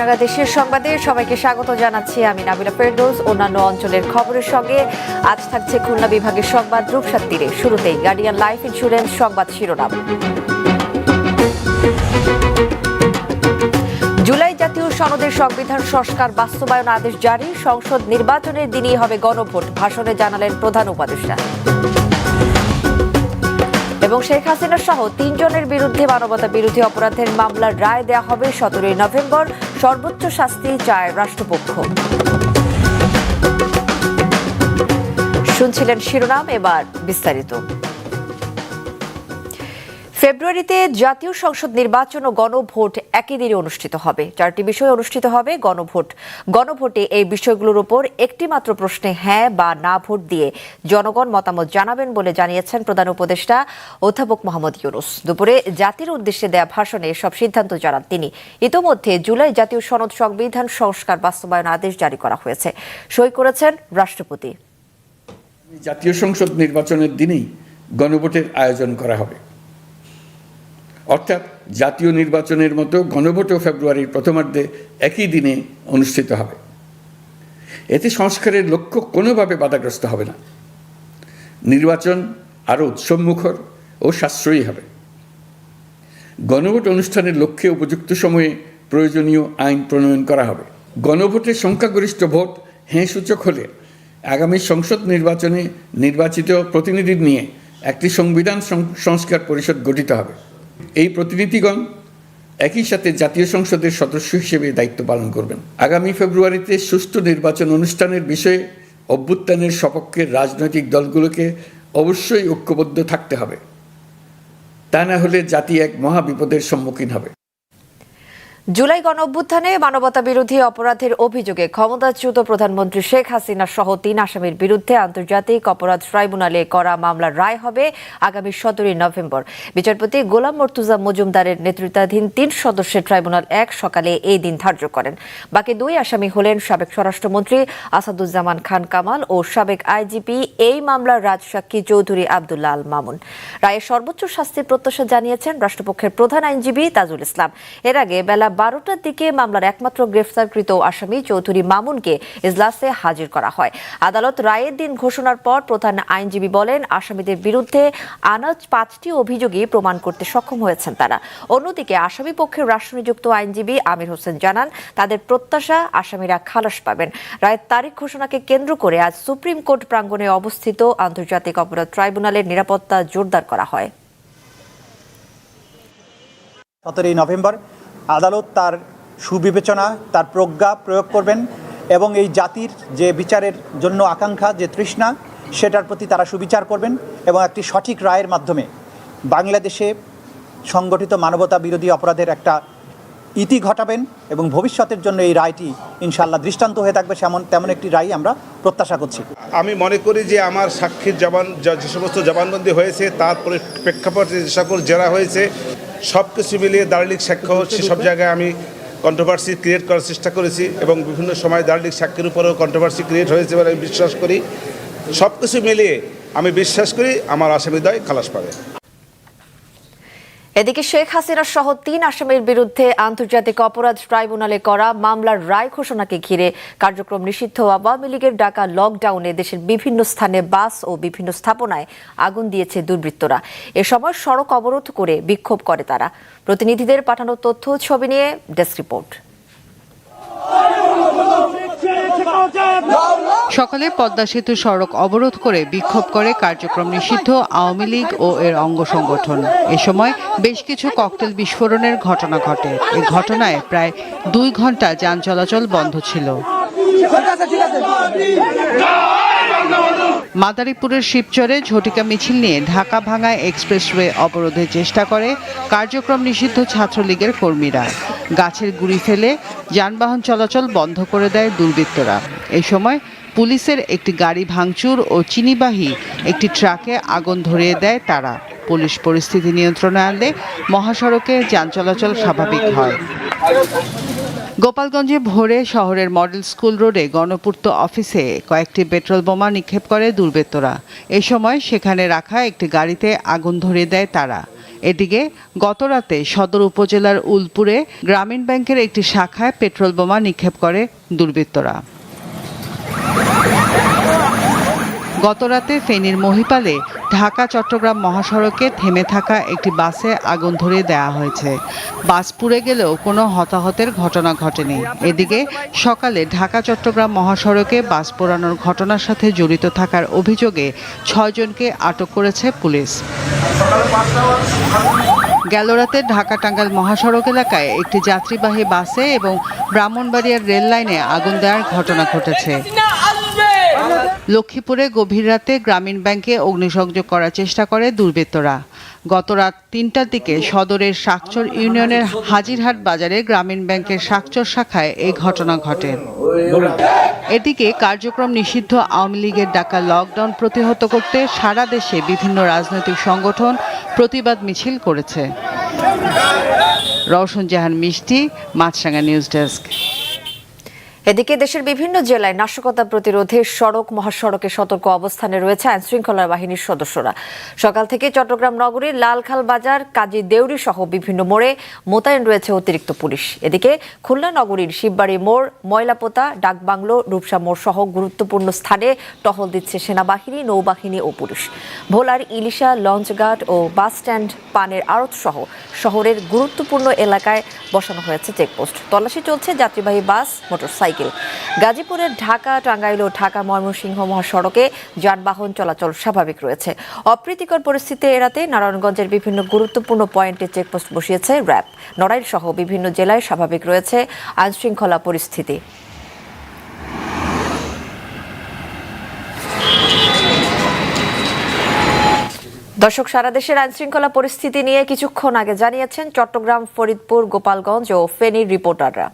রাঙা দেশের সংবাদে সবাইকে স্বাগত জানাচ্ছি আমি নাবিলা ফেরদৌস। অন্যান্য অঞ্চলের খবরের সঙ্গে আজ থাকছে খুলনা বিভাগের সংবাদ রূপসার তীরে। শুরুতেই গার্ডিয়ান লাইফ ইন্স্যুরেন্স সংবাদ শিরোনাম। জুলাই জাতীয় সনদের সংবিধান সংস্কার বাস্তবায়ন আদেশ জারি। সংসদ নির্বাচনের দিনই হবে গণভোট, ভাষণে জানালেন প্রধান উপদেষ্টা। এবং শেখ হাসিনা সহ তিনজনের বিরুদ্ধে মানবতা বিরোধী অপরাধের মামলার রায় দেয়া হবে সতেরোই নভেম্বর। সর্বোচ্চ শাস্তি চায় রাষ্ট্রপক্ষ। শুনছিলেন শিরোনাম, এবার বিস্তারিত। ফেব্রুয়ারিতে জাতীয় সংসদ নির্বাচন ও গণভোট একই দিনে অনুষ্ঠিত হবে। চারটি বিষয়ে অনুষ্ঠিত হবে গণভোট। গণভোটে এই বিষয়গুলোর উপর একটি মাত্র প্রশ্নে হ্যাঁ বা না ভোট দিয়ে জনগণ মতামত জানাবেন বলে জানিয়েছেন প্রধান উপদেষ্টা অধ্যাপক মোহাম্মদ ইউনুস। দুপুরে জাতির উদ্দেশ্যে দেয়া ভাষণে সব সিদ্ধান্ত জানান তিনি। ইতোমধ্যে জুলাই জাতীয় সনদ সংবিধান সংস্কার বাস্তবায়ন আদেশ জারি করা হয়েছে। সই করেছেন রাষ্ট্রপতি। জাতীয় সংসদ নির্বাচনের দিনেই গণভোটের আয়োজন করা হবে। অর্থাৎ জাতীয় নির্বাচনের মতো গণভোটও ফেব্রুয়ারির প্রথমার্ধে একই দিনে অনুষ্ঠিত হবে। এতে সংস্কারের লক্ষ্য কোনোভাবে বাধাগ্রস্ত হবে না। নির্বাচন আরও উৎসবমুখর ও সাশ্রয়ী হবে। গণভোট অনুষ্ঠানের লক্ষ্যে উপযুক্ত সময়ে প্রয়োজনীয় আইন প্রণয়ন করা হবে। গণভোটের সংখ্যাগরিষ্ঠ ভোট হ্যাঁ সূচক হলে আগামী সংসদ নির্বাচনে নির্বাচিত প্রতিনিধি নিয়ে একটি সংবিধান সংস্কার পরিষদ গঠিত হবে। এই প্রতিনিধিগণ একই সাথে জাতীয় সংসদের সদস্য হিসেবে দায়িত্ব পালন করবেন। আগামী ফেব্রুয়ারিতে সুষ্ঠু নির্বাচন অনুষ্ঠানের বিষয়ে অভ্যুত্থানের সপক্ষে রাজনৈতিক দলগুলোকে অবশ্যই ঐক্যবদ্ধ থাকতে হবে। তা না হলে জাতি এক মহাবিপদের সম্মুখীন হবে। জুলাই গণ অভ্যুত্থানে মানবতা বিরোধী অপরাধের অভিযোগে ক্ষমতাচ্যুত প্রধানমন্ত্রী শেখ হাসিনা সহ তিন আসামির বিরুদ্ধে আন্তর্জাতিক অপরাধ ট্রাইব্যুনালে করা মামলার রায় হবে আগামী সতেরোই নভেম্বর। বিচারপতি গোলাম মর্তুজা মজুমদারের নেতৃত্বাধীন তিন সদস্যের ট্রাইব্যুনাল এক সকালে এই দিন ধার্য করেন। বাকি দুই আসামি হলেন সাবেক স্বরাষ্ট্রমন্ত্রী আসাদুজ্জামান খান কামাল ও সাবেক আইজিপি এই মামলার রাজসাক্ষী চৌধুরী আবদুল্লাহ আল মামুন। রায়ে সর্বোচ্চ শাস্তির প্রত্যাশা জানিয়েছেন রাষ্ট্রপক্ষের প্রধান আইনজীবী তাজুল ইসলাম। এর আগে বেলা বারোটার দিকে মামলার একমাত্র গ্রেফতারকৃত আসামি চৌধুরী মামুনকে ইজলাসে হাজির করা হয়। আদালত রায়ের দিন ঘোষণার পর প্রধান আইনজীবী বলেন, আসামিদের বিরুদ্ধে আনা পাঁচটি অভিযোগই প্রমাণ করতে সক্ষম হয়েছেন তারা। অন্যদিকে আসামি পক্ষের রাষ্ট্রনিযুক্ত আইনজীবী আমির হোসেন জানান, তাদের প্রত্যাশা আসামিরা খালাস পাবেন। রায়ের তারিখ ঘোষণাকে কেন্দ্র করে আজ সুপ্রিম কোর্ট প্রাঙ্গণে অবস্থিত আন্তর্জাতিক অপরাধ ট্রাইব্যুনালের নিরাপত্তা জোরদার করা হয়। সতেরোই নভেম্বর আদালত তার সুবিবেচনা, তার প্রজ্ঞা প্রয়োগ করবেন এবং এই জাতির যে বিচারের জন্য আকাঙ্ক্ষা, যে তৃষ্ণা, সেটার প্রতি তারা সুবিচার করবেন এবং একটি সঠিক রায়ের মাধ্যমে বাংলাদেশে সংগঠিত মানবতা বিরোধী অপরাধের একটা ইতি ঘটাবেন এবং ভবিষ্যতের জন্য এই রায়টি ইনশাল্লাহ দৃষ্টান্ত হয়ে থাকবে। সেমন তেমন একটি রায় আমরা প্রত্যাশা করছি। আমি মনে করি যে আমার সাক্ষীর জবান যে সমস্ত জবানবন্দি হয়েছে, তার পরি- প্রেক্ষাপটে যে সকল জেরা হয়েছে সব কিছু মিলিয়ে দার্লিক সাক্ষ্য হচ্ছে সব জায়গায় আমি কন্ট্রোভার্সি ক্রিয়েট করার চেষ্টা করেছি এবং বিভিন্ন সময় দার্লিক সাক্ষীর উপরেও কন্ট্রোভার্সি ক্রিয়েট হয়েছে বলে আমি বিশ্বাস করি। সব কিছু মিলিয়ে আমি বিশ্বাস করি আমার আসামিদ্বয় খালাস পাবে। এদিকে শেখ হাসিনা সহ তিন আসামির বিরুদ্ধে আন্তর্জাতিক অপরাধ ট্রাইব্যুনালে করা মামলার রায় ঘোষণাকে ঘিরে কার্যক্রম নিষিদ্ধ। আওয়ামী লীগের ডাকা লকডাউনে দেশের বিভিন্ন স্থানে বাস ও বিভিন্ন স্থাপনায় আগুন দিয়েছে দুর্বৃত্তরা। এ সময় সড়ক অবরোধ করে বিক্ষোভ করে তারা। প্রতিনিধিদের পাঠানো তথ্য, ছবি নিয়ে ডেস্ক রিপোর্ট। সকালে পদ্মা সেতু সড়ক অবরোধ করে বিক্ষোভ করে কার্যক্রম নিষিদ্ধ আওয়ামী লীগ ও এর অঙ্গ সংগঠন। এ সময় বেশ কিছু ককটেল বিস্ফোরণের ঘটনা ঘটে। এ ঘটনায় প্রায় দুই ঘণ্টা যান চলাচল বন্ধ ছিল। মাদারীপুরের শিবচরে ঝটিকা মিছিল নিয়ে ঢাকা ভাঙা এক্সপ্রেসওয়ে অবরোধের চেষ্টা করে কার্যক্রম নিষিদ্ধ ছাত্রলীগের কর্মীরা। গাছের গুড়ি ফেলে যানবাহন চলাচল বন্ধ করে দেয় দুর্বৃত্তরা। এই সময় পুলিশের একটি গাড়ি ভাঙচুর ও চিনিবাহী একটি ট্রাকে আগুন ধরিয়ে দেয় তারা। পুলিশ পরিস্থিতি নিয়ন্ত্রণে আনলে মহাসড়কে যান চলাচল স্বাভাবিক হয়। গোপালগঞ্জে ভোরে শহরের মডেল স্কুল রোডে গণপূর্ত অফিসে কয়েকটি পেট্রোল বোমা নিক্ষেপ করে দুর্বৃত্তরা। এ সময় সেখানে রাখা একটি গাড়িতে আগুন ধরিয়ে দেয় তারা। এদিকে গতরাতে সদর উপজেলার উলপুরে গ্রামীণ ব্যাংকের একটি শাখায় পেট্রোল বোমা নিক্ষেপ করে দুর্বৃত্তরা। গতরাতে ফেনীর মহিপালে ঢাকা, চট্টগ্রাম মহাসড়কে থেমে থাকা একটি বাসে আগুন ধরিয়ে দেওয়া হয়েছে। বাস পুড়ে গেলেও কোনো হতাহতের ঘটনা ঘটেনি। এদিকে সকালে ঢাকা, চট্টগ্রাম মহাসড়কে বাস পোড়ানোর ঘটনার সাথে জড়িত থাকার অভিযোগে ছয়জনকে আটক করেছে পুলিশ। গেল রাতে ঢাকা টাঙ্গাইল মহাসড়ক এলাকায় একটি যাত্রীবাহী বাসে এবং ব্রাহ্মণবাড়িয়ার রেল লাইনে আগুন দেওয়ার ঘটনা ঘটেছে। লক্ষ্মীপুরে গভীর রাতে গ্রামীণ ব্যাংকে অগ্নিসংযোগ করার চেষ্টা করে দুর্বৃত্তরা। গত রাত তিনটার দিকে সদরের শাকচর ইউনিয়নের হাজিরহাট বাজারে গ্রামীণ ব্যাংকের শাকচর শাখায় এই ঘটনা ঘটে। এদিকে কার্যক্রম নিষিদ্ধ আওয়ামী লীগের ডাকা লকডাউন প্রতিহত করতে সারা দেশে বিভিন্ন রাজনৈতিক সংগঠন প্রতিবাদ মিছিল করেছে। রওশন জাহান মিষ্টি মাছরাঙ্গা নিউজ ডেস্ক। এদিকে দেশের বিভিন্ন জেলায় নাশকতা প্রতিরোধে সড়ক মহাসড়কে সতর্ক অবস্থানে রয়েছে আইন শৃঙ্খলা বাহিনীর সদস্যরা। সকাল থেকে চট্টগ্রাম নগরীর লালখাল বাজার, কাজী দেউরি সহ বিভিন্ন মোড়ে মোতায়েন রয়েছে অতিরিক্ত পুলিশ। এদিকে খুলনা নগরীর শিববাড়ি মোড়, ময়লাপোতা, ডাকবাংলো, রূপসা মোড় সহ গুরুত্বপূর্ণ স্থানে টহল দিচ্ছে সেনাবাহিনী, নৌবাহিনী ও পুলিশ। ভোলার ইলিশা, লঞ্চঘাট ও বাস স্ট্যান্ড পানের আড়ত সহ শহরের গুরুত্বপূর্ণ এলাকায় বসানো হয়েছে চেকপোস্ট। তল্লাশি চলছে, যাত্রীবাহী বাস, মোটরসাইকেল গাজীপুরের ঢাকা, টাঙ্গাইল ও ঢাকা ময়মনসিংহ মহাসড়কে যানবাহন চলাচল স্বাভাবিক রয়েছে। অপ্রীতিকর পরিস্থিতি এড়াতে নারায়ণগঞ্জের বিভিন্ন গুরুত্বপূর্ণ পয়েন্টে চেকপোস্ট বসিয়েছে র্যাব। নড়াইল সহ বিভিন্ন জেলায় স্বাভাবিক রয়েছে আইনশৃঙ্খলা পরিস্থিতি। দর্শক, সারা দেশের আইনশৃঙ্খলা পরিস্থিতি নিয়ে কিছুক্ষণ আগে জানিয়েছেন চট্টগ্রাম, ফরিদপুর, গোপালগঞ্জ ও ফেনীর রিপোর্টাররা।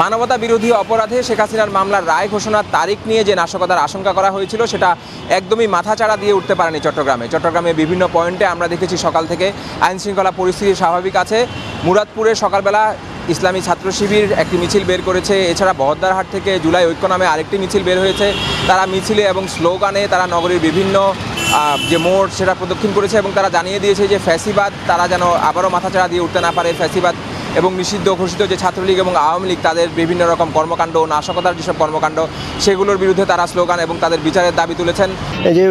মানবতা বিরোধী অপরাধে শেখ হাসিনার মামলার রায় ঘোষণার তারিখ নিয়ে যে নাশকতার আশঙ্কা করা হয়েছিল, সেটা একদমই মাথাচাড়া দিয়ে উঠতে পারেনি চট্টগ্রামে। চট্টগ্রামে বিভিন্ন পয়েন্টে আমরা দেখেছি সকাল থেকে আইনশৃঙ্খলা পরিস্থিতি স্বাভাবিক আছে। মুরাদপুরে সকালবেলা ইসলামী ছাত্র শিবির একটি মিছিল বের করেছে। এছাড়া বহদ্দারহাট থেকে জুলাই ঐক্য নামে আরেকটি মিছিল বের হয়েছে। তারা মিছিলে এবং স্লোগানে তারা নগরীর বিভিন্ন যে মোড় সেটা প্রদক্ষিণ করেছে এবং তারা জানিয়ে দিয়েছে যে ফ্যাসিবাদ তারা যেন আবারও মাথাচাড়া দিয়ে উঠতে না পারে। ফ্যাসিবাদ এবং নিষিদ্ধ ঘোষিত যে ছাত্রলীগ এবং আওয়ামী লীগ তাদের বিভিন্ন রকম কর্মকাণ্ড নাশকতার যেসব কর্মকাণ্ড সেগুলোর বিরুদ্ধে তারা স্লোগান এবং তাদের বিচারের দাবি তুলেছেন। যে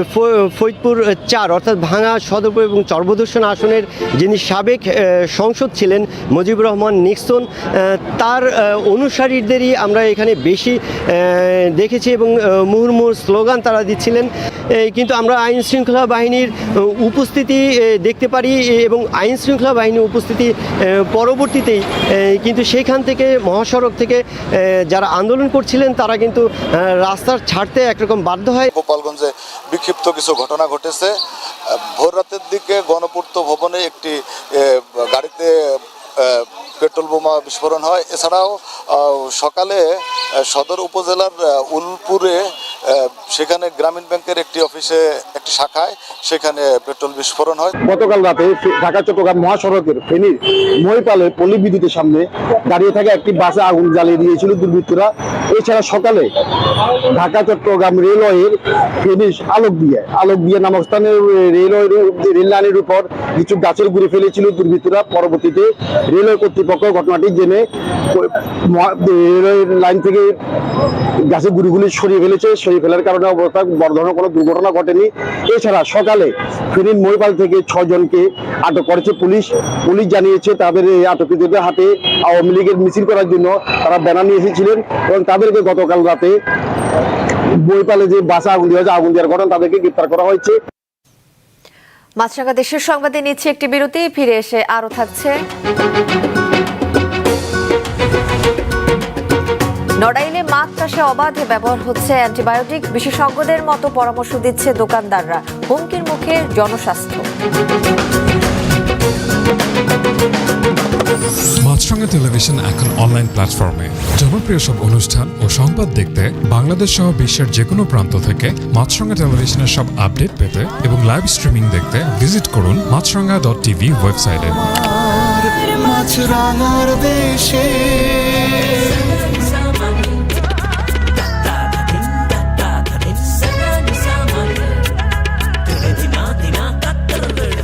ফরিদপুর চার অর্থাৎ ভাঙা সদরপুর এবং চর্বদূষণ আসনের যিনি সাবেক সংসদ ছিলেন মুজিবুর রহমান নিক্সন তার অনুসারীদেরই আমরা এখানে বেশি দেখেছি এবং মুহুর্মুহুর স্লোগান তারা দিচ্ছিলেন। কিন্তু আমরা আইন শৃঙ্খলা বাহিনীর উপস্থিতি দেখতে পারি এবং আইন শৃঙ্খলা বাহিনীর উপস্থিতি আহ, পরবর্তীতেই কিন্তু সেইখান থেকে, মহাসড়ক থেকে যারা আন্দোলন করছিলেন, তারা কিন্তু রাস্তার ছাড়তে একরকম বাধ্য হয়। গোপালগঞ্জে বিক্ষিপ্ত কিছু ঘটনা ঘটেছে। ভোর রাতের দিকে গণপূর্ত ভবনে একটি গাড়িতে পেট্রোল বোমা বিস্ফোরণ হয়। এছাড়াও সকালে সদর উপজেলার উলপুরে সেখানে গ্রামীণ ব্যাংকের একটি অফিসে একটি শাখায় সেখানে পেট্রোল বিস্ফোরণ হয়। গতকাল রাতে ঢাকা, চট্টগ্রাম মহাসড়কের ফেনীর মহিপালে পল্লী বিদ্যুতের সামনে দাঁড়িয়ে থাকা একটি বাসে আগুন জ্বালিয়ে দিয়েছিল দুর্বৃত্তরা। এছাড়া সকালে ঢাকা, চট্টগ্রাম রেলওয়ের ফেনীর আলোক দিয়ে আলোক দিয়ে নামক স্থানে রেলওয়ের রেল লাইনের উপর কিছু গাছের গুড়ি ফেলেছিল দুর্বৃত্তরা। পরবর্তীতে রেলওয়ে কর্তৃপক্ষ ঘটনাটি জেনে রেলওয়ের লাইন থেকে গাছের গুঁড়িগুলি সরিয়ে ফেলেছে। সরিয়ে ফেলার কারণে অবস্থা বড় ধরনের কোনো দুর্ঘটনা ঘটেনি। এছাড়া সকালে ফেনীর মহিপাল থেকে ছজনকে আটক করেছে পুলিশ। পুলিশ জানিয়েছে তাদের এই আটককৃতদের হাতে আওয়ামী লীগের মিছিল করার জন্য তারা ব্যানার নিয়ে এসেছিলেন এবং তাদেরকে গতকাল রাতে বইপালে যে বাসা আগুন দেওয়া হয়েছে আগুন দেওয়ার ঘটনা তাদেরকে গ্রেপ্তার করা হয়েছে। মাছরাঙ্গা দেশের সংবাদে নিচ্ছে একটি বিরতি, ফিরে এসে আরও থাকছে। নড়াইলে মাছ চাষে অবাধে ব্যবহার হচ্ছে অ্যান্টিবায়োটিক। বিশেষজ্ঞদের মতো পরামর্শ দিচ্ছে দোকানদাররা। হুমকির মুখে জনস্বাস্থ্য। মাছরাঙা টেলিভিশন এখন অনলাইন প্ল্যাটফর্মে। জনপ্রিয় সব অনুষ্ঠান ও সংবাদ দেখতে বাংলাদেশ সহ বিশ্বের যে কোনো প্রান্ত থেকে মাছরাঙা টেলিভিশনের সব আপডেট পেতে এবং লাইভ স্ট্রিমিং দেখতে ভিজিট করুন মাছরাঙা ডট টিভি ওয়েবসাইটে।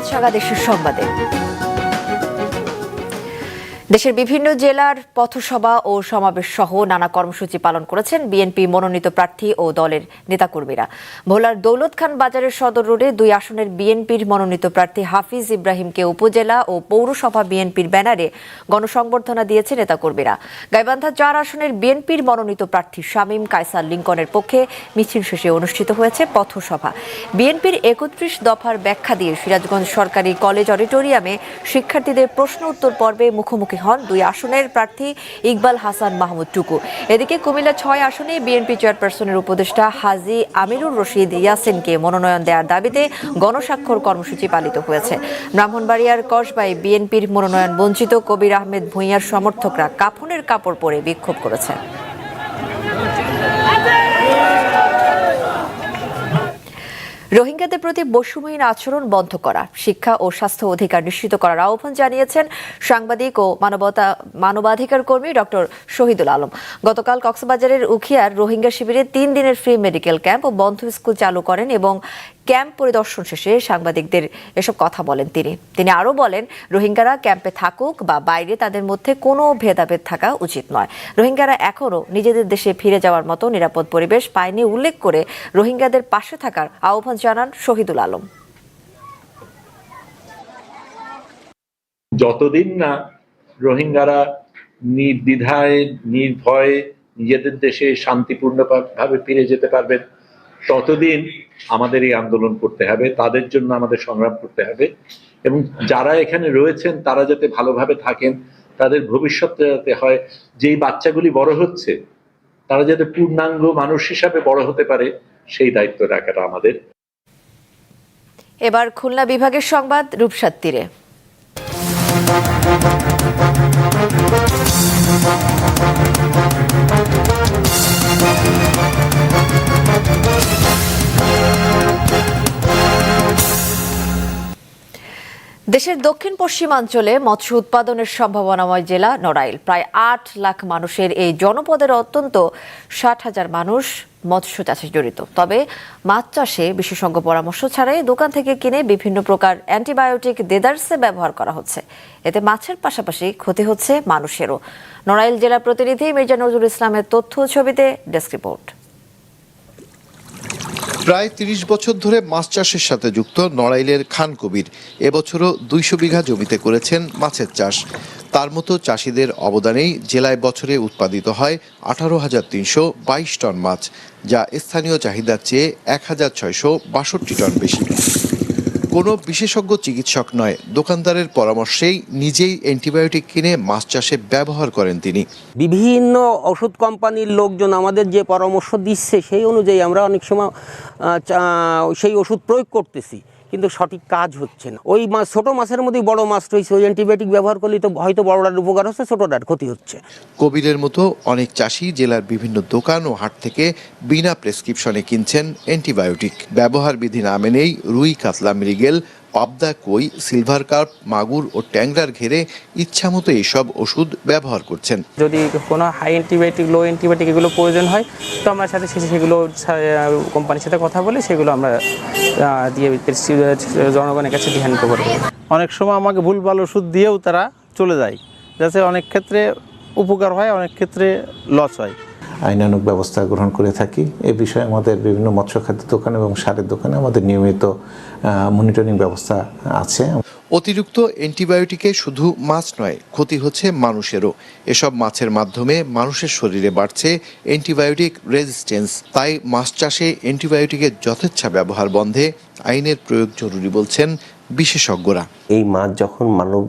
আমন্ত্রণ মাছরাঙা দেশের সংবাদে। দেশের বিভিন্ন জেলার পথসভা ও সমাবেশ সহ নানা কর্মসূচি পালন করেছেন বিএনপি মনোনীত প্রার্থী ও দলের নেতাকর্মীরা। ভোলার দৌলত খান বাজারের সদর রোডে দুই আসনের বিএনপির মনোনীত প্রার্থী হাফিজ ইব্রাহিমকে উপজেলা ও পৌরসভা বিএনপির ব্যানারে গণসংবর্ধনা দিয়েছে নেতাকর্মীরা। গাইবান্ধা চার আসনের বিএনপির মনোনীত প্রার্থী শামীম কায়সার লিঙ্কনের পক্ষে মিছিল শেষে অনুষ্ঠিত হয়েছে পথসভা। বিএনপির একত্রিশ দফার ব্যাখ্যা দিয়ে সিরাজগঞ্জ সরকারি কলেজ অডিটোরিয়ামে শিক্ষার্থীদের প্রশ্ন উত্তর পর্বে মুখোমুখি হন দুই আসনের প্রার্থী ইকবাল হাসান মাহমুদ টুকু। এদিকে কুমিল্লা ছয় আসনে বিএনপি চেয়ারপারসনের উপদেষ্টা হাজি আমিরুর রশিদ ইয়াসিনকে মনোনয়ন দেওয়ার দাবিতে গণস্বাক্ষর কর্মসূচি পালিত হয়েছে। ব্রাহ্মণবাড়িয়ার কসবাই বিএনপির মনোনয়ন বঞ্চিত কবির আহমেদ ভূঁইয়ার সমর্থকরা কাফনের কাপড় পরে বিক্ষোভ করেছে। রোহিঙ্গাদের প্রতি বৈষম্যহীন আচরণ বন্ধ করা, শিক্ষা ও স্বাস্থ্য অধিকার নিশ্চিত করার আহ্বান জানিয়েছেন সাংবাদিক ও মানবতা, মানবাধিকার কর্মী ডক্টর শহীদুল আলম। গতকাল কক্সবাজারের উখিয়ার রোহিঙ্গা শিবিরে তিন দিনের ফ্রি মেডিকেল ক্যাম্প ও বন্ধ স্কুল চালু করেন এবং ক্যাম্প পরিদর্শন শেষে সাংবাদিকদের এসব কথা বলেন তিনি। তিনি আরও বলেন, রোহিঙ্গারা ক্যাম্পে থাকুক বা বাইরে তাদের মধ্যে কোনো ভেদাভেদ থাকা উচিত নয়। রোহিঙ্গারা এখনও নিজেদের দেশে ফিরে যাওয়ার মতো নিরাপদ পরিবেশ পায়নি উল্লেখ করে রোহিঙ্গাদের পাশে থাকার আহ্বান জানান শহীদুল আলম। যতদিন না রোহিঙ্গারা নির্দ্বিধায়, নির্ভয়ে নিজেদের দেশে শান্তিপূর্ণভাবে ফিরে যেতে পারবেন, ততদিন আমাদের এই আন্দোলন করতে হবে, তাদের জন্য আমাদের সংগ্রাম করতে হবে এবং যারা এখানে রয়েছেন, তারা যাতে ভালোভাবে থাকেন, তাদের ভবিষ্যৎ যাতে হয়, যেই বাচ্চাগুলি বড় হচ্ছে, তারা যাতে পূর্ণাঙ্গ মানুষ হিসাবে বড় হতে পারে, সেই দায়িত্ব রাখাটা আমাদের। এবার খুলনা বিভাগের সংবাদ রূপসার তীরে। দেশের দক্ষিণ পশ্চিমাঞ্চলে মৎস্য উৎপাদনের সম্ভাবনাময় জেলা নড়াইল। প্রায় আট লাখ মানুষের এই জনপদের অত্যন্ত ষাট হাজার মানুষ মৎস্য চাষে জড়িত। তবে মাছ চাষে বিশেষজ্ঞ পরামর্শ ছাড়াই দোকান থেকে কিনে বিভিন্ন প্রকার অ্যান্টিবায়োটিক দেদার্সে ব্যবহার করা হচ্ছে। এতে মাছের পাশাপাশি ক্ষতি হচ্ছে মানুষেরও। নড়াইল জেলা প্রতিনিধি মির্জা নজরুল ইসলামের তথ্য ছবিতে ডেস্ক রিপোর্ট। প্রায় তিরিশ বছর ধরে মাছ চাষের সাথে যুক্ত নড়াইলের খান কবির এবছরও দুইশো বিঘা জমিতে করেছেন মাছের চাষ। তার মতো চাষিদের অবদানেই জেলায় বছরে উৎপাদিত হয় আঠারো হাজার তিনশো বাইশ টন মাছ, যা স্থানীয় চাহিদার চেয়ে এক হাজার ছয়শো বাষট্টি টন বেশি। কোনো বিশেষজ্ঞ চিকিৎসক নয়। দোকানদারের পরামর্শেই নিজেই অ্যান্টিবায়োটিক কিনে মাছ চাষে ব্যবহার করেন তিনি। বিভিন্ন ওষুধ কোম্পানির লোকজন আমাদের যে পরামর্শ দিচ্ছে, সেই অনুযায়ী আমরা অনেক সময় সেই ওষুধ প্রয়োগ করতেছি। কিন্তু সঠিক কাজ হচ্ছে না। ওই মাছ ছোটো মাছের মধ্যেই বড় মাছ রয়েছে, ওই অ্যান্টিবায়োটিক ব্যবহার করলে তো হয়তো বড়টার উপকার হচ্ছে ছোটোটার ক্ষতি হচ্ছে। কবিরের মতো অনেক চাষি জেলার বিভিন্ন দোকান ও হাট থেকে বিনা প্রেসক্রিপশনে কিনছেন অ্যান্টিবায়োটিক ব্যবহার বিধি না মেনেই রুই, কাতলা, মৃগেল পাবদা কই সিলভার কার্প মাগুর ও ট্যাংরার ঘেরে ইচ্ছামতো এইসব ওষুধ ব্যবহার করছেন। যদি কোনো হাই অ্যান্টিবায়োটিক লো অ্যান্টিবায়োটিক এগুলো প্রয়োজন হয় তো আমরা সাথে সাথে সেগুলো কোম্পানির সাথে কথা বলে সেগুলো আমরা দিয়ে জনগণের কাছে ধ্যান করব। অনেক সময় আমাকে ভুলভাল ওষুধ দিয়েও তারা চলে যায়। যাতে অনেক ক্ষেত্রে উপকার হয় অনেক ক্ষেত্রে লস হয়। আইনানুক ব্যবস্থা গ্রহণ করে থাকি। এ বিষয়ে আমাদের বিভিন্ন মৎস্য খাদ্য দোকান এবং সারের দোকানে আমাদের নিয়মিত মনিটরিং ব্যবস্থা আছে। অতিরিক্ত অ্যান্টিবায়োটিকে শুধু মাছ নয় ক্ষতি হচ্ছে মানুষেরও। এসব মাছের মাধ্যমে মানুষের শরীরে বাড়ছে অ্যান্টিবায়োটিক রেজিস্ট্যান্স তাই মাছ চাষে অ্যান্টিবায়োটিকের যথেচ্ছা ব্যবহার বন্ধে আইনের প্রয়োগ জরুরি বলছেন বিশেষজ্ঞরা। এই মাছ যখন মানব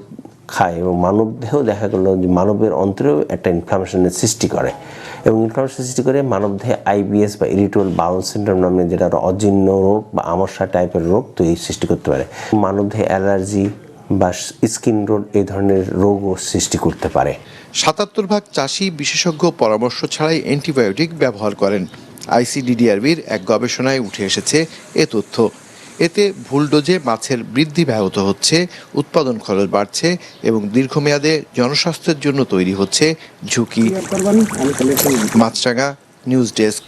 খায় এবং মানব দেহ দেখা গেল যে মানবের অন্তরেও একটা ইনফ্লামেশনের সৃষ্টি করে। এবং ইনফ্লামেশন সৃষ্টি করে মানব দেহে আইবিএস বা ইরিটোল বাউল সিন্ড্রোম নামে যেটা অজীর্ণ রোগ বা আমস্যা টাইপের রোগ তৈরি, সৃষ্টি করতে পারে। মানব দেহে অ্যালার্জি বা স্কিন রোগ এই ধরনের রোগও সৃষ্টি করতে পারে। সাতাত্তর ভাগ চাষি বিশেষজ্ঞ পরামর্শ ছাড়াই অ্যান্টিবায়োটিক ব্যবহার করেন। আইসিডিডিআরবির এক গবেষণায় উঠে এসেছে এ তথ্য। এতে ভুলডোজে মাছের বৃদ্ধি ব্যাহত হচ্ছে উৎপাদন খরচ বাড়ছে এবং দীর্ঘমেয়াদে জনস্বাস্থ্যের জন্য তৈরি হচ্ছে ঝুঁকি। মাছরাঙা নিউজ ডেস্ক।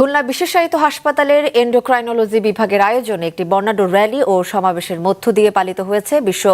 খুলনা বিশেষায়িত হাসপাতালের এন্ডোক্রাইনোলজি বিভাগের আয়োজনে একটি বর্ণাঢ্য র্যালি ও সমাবেশের মধ্য দিয়ে পালিত হয়েছে বিশ্ব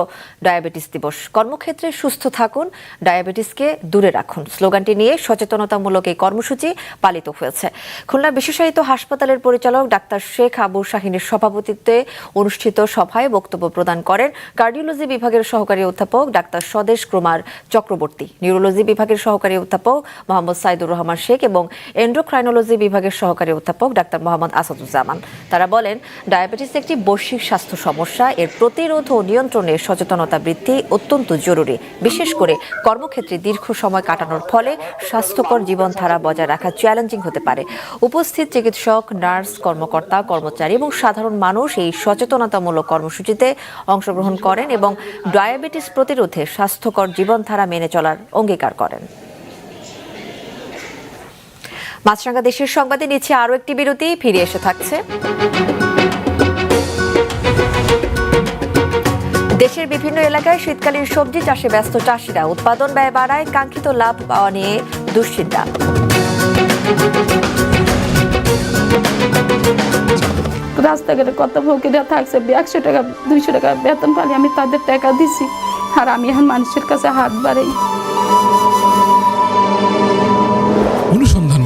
ডায়াবেটিস দিবস। কর্মক্ষেত্রে সুস্থ থাকুন ডায়াবেটিসকে দূরে রাখুন। স্লোগানটি নিয়ে সচেতনতামূলক এই কর্মসূচি পালিত হয়েছে। খুলনা বিশেষায়িত হাসপাতালের পরিচালক ডাক্তার শেখ আবু শাহিনের সভাপতিত্বে অনুষ্ঠিত সভায় বক্তব্য প্রদান করেন কার্ডিওলজি বিভাগের সহকারী অধ্যাপক ডাক্তার স্বদেশ কুমার চক্রবর্তী। নিউরোলজি বিভাগের সহকারী অধ্যাপক মোহাম্মদ সাইদুর রহমান শেখ এবং এন্ডোক্রাইনোলজি বিভাগের সহকারী অধ্যাপক ডাক্তার মোহাম্মদ আসাদুজ্জামান। তারা বলেন, ডায়াবেটিস একটি বৈশ্বিক স্বাস্থ্য সমস্যা। এর প্রতিরোধ ও নিয়ন্ত্রণে সচেতনতা বৃদ্ধি অত্যন্ত জরুরি। বিশেষ করে কর্মক্ষেত্রে দীর্ঘ সময় কাটানোর ফলে স্বাস্থ্যকর জীবনধারা বজায় রাখা চ্যালেঞ্জিং হতে পারে। উপস্থিত চিকিৎসক, নার্স, কর্মকর্তা, কর্মচারী এবং সাধারণ মানুষ এই সচেতনতামূলক কর্মসূচিতে অংশগ্রহণ করেন এবং ডায়াবেটিস প্রতিরোধে স্বাস্থ্যকর জীবনধারা মেনে চলার অঙ্গীকার করেন। মাছরাঙ্গা দেশের সংবাদে নিচ্ছে আরও একটি বিরতি, ফিরে এসে থাকছে। দেশের বিভিন্ন এলাকায় শীতকালীন সবজি চাষে ব্যস্ত চাষিরা উৎপাদন ব্যয় বাড়ায়, কাঙ্ক্ষিত লাভ পাওয়া নিয়ে দুশ্চিন্তা। রাস্তাঘাটে কত ভোগীরা থাকছে, একশো টাকা, দুইশো টাকা বেতন পালি, আমি তাদের টাকা দিছি, আর আমি এখন মানুষের কাছে হাত বাড়াই।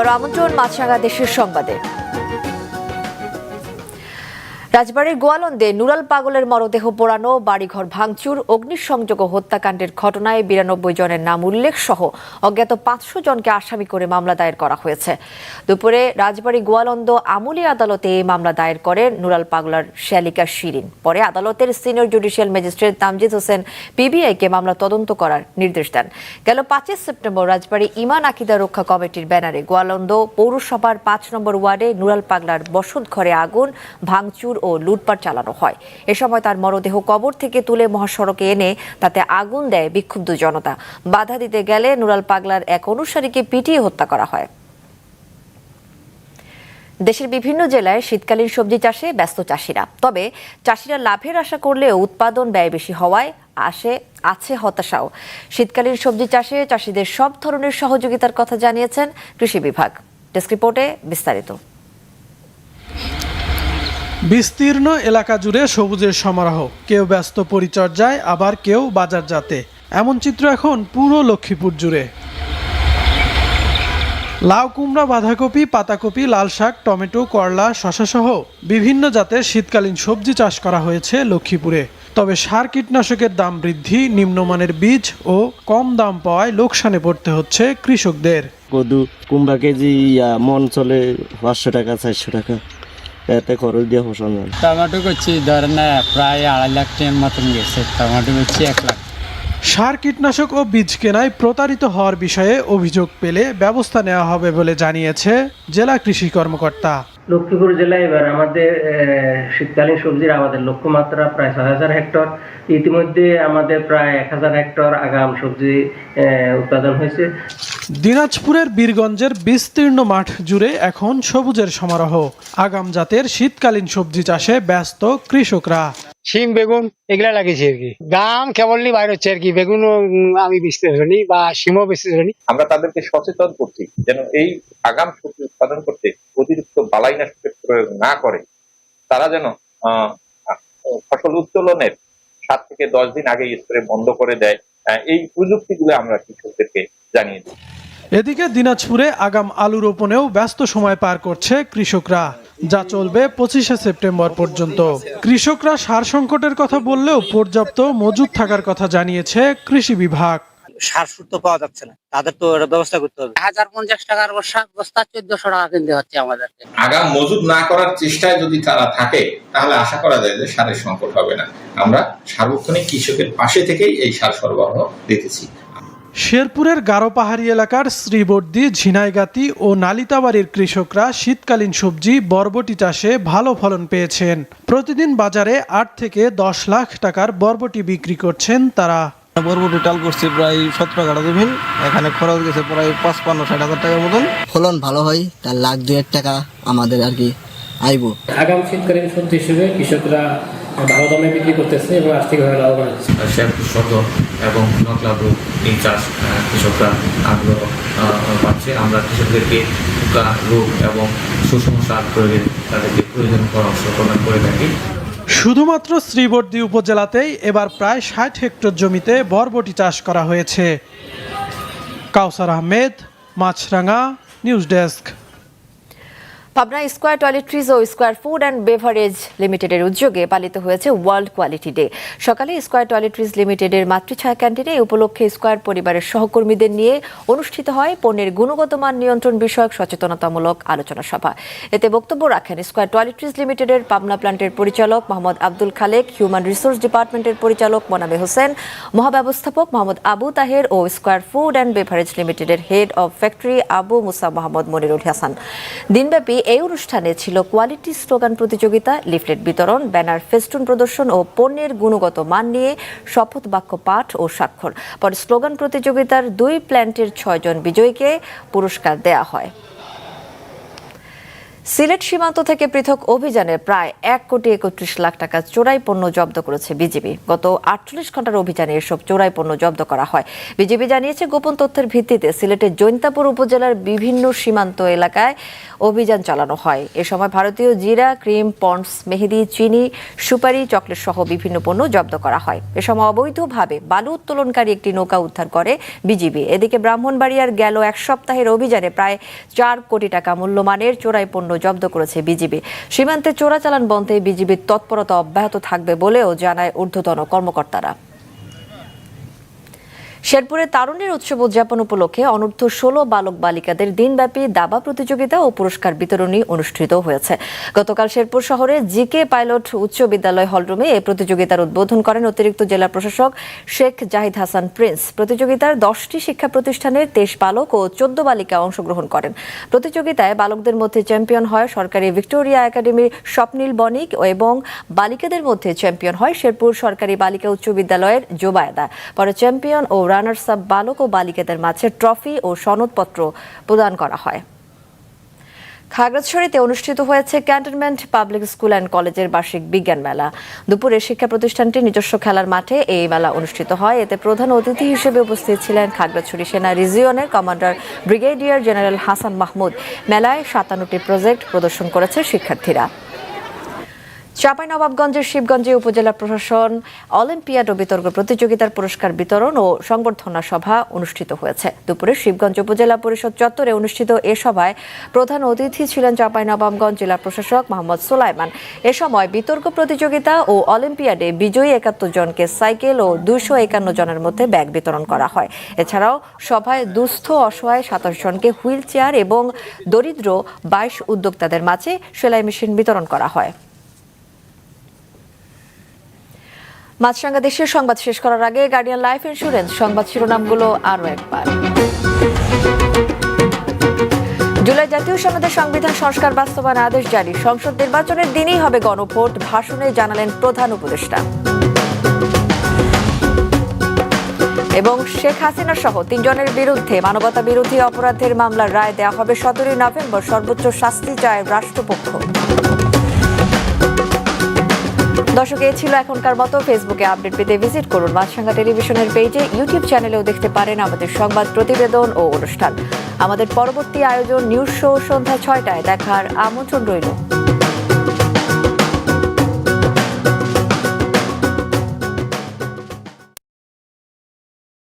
আবার আমন্ত্রণ মাছরাঙা দেশের সংবাদে। রাজবাড়ির গোয়ালন্দে নুরাল পাগলের মরদেহ পোড়ানো, বাড়িঘর ভাঙচুর, অগ্নিসংযোগ ও হত্যাকাণ্ডের ঘটনায় বিরানব্বই জনের নাম উল্লেখ সহ অজ্ঞাত পাঁচশো জনকে আসামি করে মামলা দায়ের করা হয়েছে। দুপুরে রাজবাড়ী গোয়ালন্দ আমুলি আদালতে এই মামলা দায়ের করে নুরাল পাগলার শ্যালিকা শিরিন। পরে আদালতের senior judicial magistrate Tamjid Hossain পিবিআইকে মামলা তদন্ত করার নির্দেশ দেন। গেল পাঁচই সেপ্টেম্বর রাজবাড়ী ইমান আকিদা রক্ষা কমিটির ব্যানারে গোয়ালন্দ পৌরসভার পাঁচ নম্বর ওয়ার্ডে নুরাল পাগলার বসত ঘরে আগুন, ভাঙচুর ও লুটপাট চালানো হয়। এ সময় তার মরদেহ কবর থেকে তুলে মহাসড়কে এনে তাতে আগুন দেয় বিক্ষুব্ধ জনতা। বাধা দিতে গেলে নুরাল পাগলার এক অনুসারীকে পিটিয়ে হত্যা করা হয়। দেশের বিভিন্ন জেলায় শীতকালীন সবজি চাষে ব্যস্ত চাষিরা। তবে চাষিরা লাভের আশা করলেও উৎপাদন ব্যয় বেশি হওয়ায় আসে, আছে হতাশাও। শীতকালীন সবজি চাষে চাষিদের সব ধরনের সহযোগিতার কথা জানিয়েছেন কৃষি বিভাগ। ডেস্ক রিপোর্টে বিস্তারিত। বিস্তীর্ণ এলাকা জুড়ে সবুজের সমারোহ। কেউ ব্যস্ত পরিচর্যায়, আবার কেউ বাজারজাতে। এমন চিত্র এখন পুরো লক্ষ্মীপুর জুড়ে। লাউ কুমড়া, বাঁধাকপি, পাতাকপি, লাল শাক, টমেটো, করলা, শশাসহ বিভিন্ন জাতের শীতকালীন সবজি চাষ করা হয়েছে লক্ষ্মীপুরে। তবে সার কীটনাশকের দাম বৃদ্ধি, নিম্নমানের বীজ ও কম দাম পাওয়ায় লোকসানে পড়তে হচ্ছে কৃষকদের। কদু কুমড়া কেজি মন চলে পাঁচশো টাকা, চারশো টাকা। এতে খরচ দিয়ে ফসল হয়। টমেটো করছি ধরেন না প্রায় আড়াই লাখ টাকার মতন গেছে টমেটো করছি এক লাখ। সার কীটনাশক ও বীজ কেনায় প্রতারিত হওয়ার বিষয়ে অভিযোগ পেলে ব্যবস্থা নেওয়া হবে বলে জানিয়েছে জেলা কৃষি কর্মকর্তা। লক্ষ্মীপুর জেলায় এবার আমাদের আহ, শীতকালীন সবজির আমাদের লক্ষ্যমাত্রা প্রায় ছয় হাজার হেক্টর। ইতিমধ্যে আমাদের প্রায় এক হাজার হেক্টর আগাম সবজি আহ, উৎপাদন হয়েছে। দিনাজপুরের বীরগঞ্জের বিস্তীর্ণ মাঠ জুড়ে এখন সবুজের সমারোহ। আগাম জাতের শীতকালীন সবজি চাষে ব্যস্ত কৃষকরা। শিম বেগুন এগুলা লাগিয়েছি আর কি। দাম কেবলই বাইরে হচ্ছে আর কি। বেগুন আমি বেচতে পারিনি বা শিমও বেচতে পারিনি আমরা তাদেরকে সচেতন করছি যেন এই আগাম সবজি উৎপাদন করতে অতিরিক্ত বালাইনাশকের প্রয়োগ না করে, তারা যেন ফসল উত্তোলনের সাত থেকে দশ দিন আগে স্প্রে বন্ধ করে দেয় এই প্রযুক্তিগুলো আমরা কৃষকদেরকে জানিয়ে দিই। এদিকে দিনাজপুরে আগাম আলু রোপণেও ব্যস্ত সময় পার করছে কৃষকরা। যা চলবে পঁচিশে সেপ্টেম্বর পর্যন্ত। কৃষকরা সার সংকটের কথা বললেও পর্যাপ্ত মজুদ থাকার কথা জানিয়েছে কৃষি বিভাগ। সার সুর পাওয়া যাচ্ছে না। তাদের তো ব্যবস্থা করতে হবে। হাজার পঞ্চাশ টাকার বস্তা বস্তা চোদ্দশো টাকা কিনতে হচ্ছে আমাদেরকে। আগাম মজুদ না করার চেষ্টায় যদি তারা থাকে তাহলে আশা করা যায় যে সারের সংকট হবে না। আমরা সার্বক্ষণিক কৃষকের পাশে থেকেই এই সার সরবরাহ দিতেছি শেরপুরের গারো পাহাড়ি এলাকার শ্রীবর্দি ঝিনাইগাতি ও নালিতাবাড়ির কৃষকরা শীতকালীন সবজি বরবটি চাষে ভালো ফলন পেয়েছেন। প্রতিদিন বাজারে আট থেকে দশ লাখ টাকার বরবটি বিক্রি করছেন তারা। বরবটি টাল করছি প্রায় সতেরো কাটা দেবেন এখানে খরচ গেছে প্রায় পাঁচপান্ন ষাট হাজার টাকার মতন। ফলন ভালো হয় তার লাখ দুয়েক টাকা আমাদের আর কি আইব। আগাম শীতকালীন সবজি হিসেবে কৃষকরা ভালো দামে বিক্রি করতেছে এবং আর্থিকভাবে লাভবান হচ্ছে। শেরপুর সদর এবং নকলাবু এই চাষ কৃষকরা আগ্রহ পাচ্ছে। আমরা কৃষকদেরকে পোকা রোগ এবং সুষম সার প্রয়োগে তাদেরকে প্রয়োজন পরামর্শ প্রদান করে থাকি। শুধুমাত্র শ্রীবর্দী উপজেলাতেই এবার প্রায় ষাট হেক্টর জমিতে বরবটি চাষ করা হয়েছে। Kawsar Ahmed, Maasranga, news desk. Pabna Square toiletries O Square food and beverage লিমিটেডের উদ্যোগে পালিত হয়েছে ওয়ার্ল্ড কোয়ালিটি ডে। সকালে স্কোয়ার টয়লেট্রিজ লিমিটেডের মাতৃছায়া ক্যান্টিনে এই উপলক্ষে স্কোয়ার পরিবারের সহকর্মীদের নিয়ে অনুষ্ঠিত হয় পণ্যের গুণগত মান নিয়ন্ত্রণ বিষয়ক সচেতনতামূলক আলোচনা সভা। এতে বক্তব্য রাখেন স্কোয়ার টয়লেট্রিজ লিমিটেডের পাবনা প্ল্যান্টের পরিচালক মোহাম্মদ আব্দুল খালেক, হিউম্যান রিসোর্স ডিপার্টমেন্টের পরিচালক মোনামে হোসেন, মহাব্যবস্থাপক মোহাম্মদ আবু তাহের ও স্কোয়ার ফুড অ্যান্ড বেভারেজ লিমিটেডের head of factory Abu Musa Mohammad Monirul Hasan. দিনব্যাপী এই অনুষ্ঠানে ছিল কোয়ালিটি স্লোগান প্রতিযোগিতা, লিফলেট বিতরণ, ব্যানার ফেস্টুন প্রদর্শন ও পণ্যের গুণগত মান নিয়ে শপথ বাক্য পাঠ ও স্বাক্ষর। পরে স্লোগান প্রতিযোগিতার দুই প্ল্যান্টের ছয়জন বিজয়ীকে পুরস্কার দেয়া হয়। সিলেট সীমান্ত থেকে পৃথক অভিযানে প্রায় এক কোটি একত্রিশ লাখ টাকা চোরাই পণ্য জব্দ করেছে বিজিবি। গত আটচল্লিশ ঘণ্টার অভিযানে এসব চোরাই পণ্য জব্দ করা হয়। বিজিবি জানিয়েছে, গোপন তথ্যের ভিত্তিতে সিলেটের জৈন্তাপুর উপজেলার বিভিন্ন সীমান্ত এলাকায় অভিযান চালানো হয়। এ সময় ভারতীয় জিরা, ক্রিম, পন্ডস, মেহেদি, চিনি, সুপারি, চকলেট সহ বিভিন্ন পণ্য জব্দ করা হয়। এ সময় অবৈধভাবে বালু উত্তোলনকারী একটি নৌকা উদ্ধার করে বিজিবি। এদিকে ব্রাহ্মণবাড়িয়ার গেল এক সপ্তাহের অভিযানে প্রায় চার কোটি টাকা মূল্যমানের চোরাই পণ্য জব্দ করেছে বিজিবি। সীমান্তে চোরাচালান বন্ধে বিজিবির তৎপরতা অব্যাহত থাকবে বলেও জানায় ঊর্ধ্বতন কর্মকর্তারা। শেরপুরে তারুণ্যের উৎসব উদযাপন উপলক্ষে অনূর্ধ্ব ষোলো বালক বালিকাদের দিনব্যাপী দাবা প্রতিযোগিতা ও পুরস্কার বিতরণী অনুষ্ঠিত হয়েছে। গতকাল শেরপুর শহরে জিকে পাইলট উচ্চ বিদ্যালয় হলরুমে এই প্রতিযোগিতার উদ্বোধন করেন অতিরিক্ত জেলা প্রশাসক শেখ জাহিদ হাসান প্রিন্স। প্রতিযোগিতার দশটি শিক্ষা প্রতিষ্ঠানের তেইশ বালক ও চোদ্দ বালিকা অংশগ্রহণ করেন। প্রতিযোগিতায় বালকদের মধ্যে চ্যাম্পিয়ন হয় সরকারি ভিক্টোরিয়া একাডেমির স্বপ্নীল বণিক এবং বালিকাদের মধ্যে চ্যাম্পিয়ন হয় শেরপুর সরকারি বালিকা উচ্চ বিদ্যালয়ের জোবায়দা। পরে চ্যাম্পিয়ন ও রানার্স আপ বালক ও বালিকাদের মাঝে ট্রফি ও সনদপত্র প্রদান করা হয়। খাগড়াছড়িতে অনুষ্ঠিত হয়েছে ক্যান্টনমেন্ট পাবলিক স্কুল অ্যান্ড কলেজের বার্ষিক বিজ্ঞান মেলা। দুপুরে শিক্ষা প্রতিষ্ঠানটির নিজস্ব খেলার মাঠে এই মেলা অনুষ্ঠিত হয়। এতে প্রধান অতিথি হিসেবে উপস্থিত ছিলেন খাগড়াছড়ি সেনা রিজিয়নের commander brigadier general Hasan Mahmud. মেলায় সাতান্নটি প্রজেক্ট প্রদর্শন করেছে শিক্ষার্থীরা। চাঁপাইনবাবগঞ্জের শিবগঞ্জে উপজেলা প্রশাসন অলিম্পিয়াড ও বিতর্ক প্রতিযোগিতার পুরস্কার বিতরণ ও সংবর্ধনা সভা অনুষ্ঠিত হয়েছে। দুপুরে শিবগঞ্জ উপজেলা পরিষদ চত্বরে অনুষ্ঠিত এ সভায় প্রধান অতিথি ছিলেন চাঁপাইনবাবগঞ্জ জেলা প্রশাসক মোহাম্মদ সোলাইমান। এ সময় বিতর্ক প্রতিযোগিতা ও অলিম্পিয়াডে বিজয়ী একাত্তর জনকে সাইকেল ও দুইশো একান্ন জনের মধ্যে ব্যাগ বিতরণ করা হয়। এছাড়াও সভায় দুস্থ অসহায় সাতাশ জনকে হুইল চেয়ার এবং দরিদ্র বাইশ উদ্যোক্তাদের মাঝে সেলাই মেশিন বিতরণ করা হয়। মাছরাঙ্গা দেশের সংবাদ শেষ করার আগে গার্ডিয়ান লাইফ ইন্স্যুরেন্স সংবাদ শিরোনামগুলো আরও একবার। জুলাই জাতীয় সনদের সংবিধান সংস্কার বাস্তবায়ন আদেশ জারি। সংসদ নির্বাচনের দিনেই হবে গণভোট, ভাষণে জানালেন প্রধান উপদেষ্টা। এবং শেখ হাসিনা সহ তিনজনের বিরুদ্ধে মানবতা বিরোধী অপরাধের মামলার রায় দেওয়া হবে সতেরোই নভেম্বর সর্বোচ্চ শাস্তি চায় রাষ্ট্রপক্ষ। দর্শক এই ছিল এখনকার মতো। ফেসবুকে আপডেট পেতে ভিজিট করুন মাছরাঙ্গা টেলিভিশনের পেজে ইউটিউব চ্যানেলেও দেখতে পারেন আমাদের সংবাদ, প্রতিবেদন ও অনুষ্ঠান। আমাদের পরবর্তী আয়োজন নিউজ শো সন্ধ্যা ছয়টায়। দেখার আমন্ত্রণ রইল।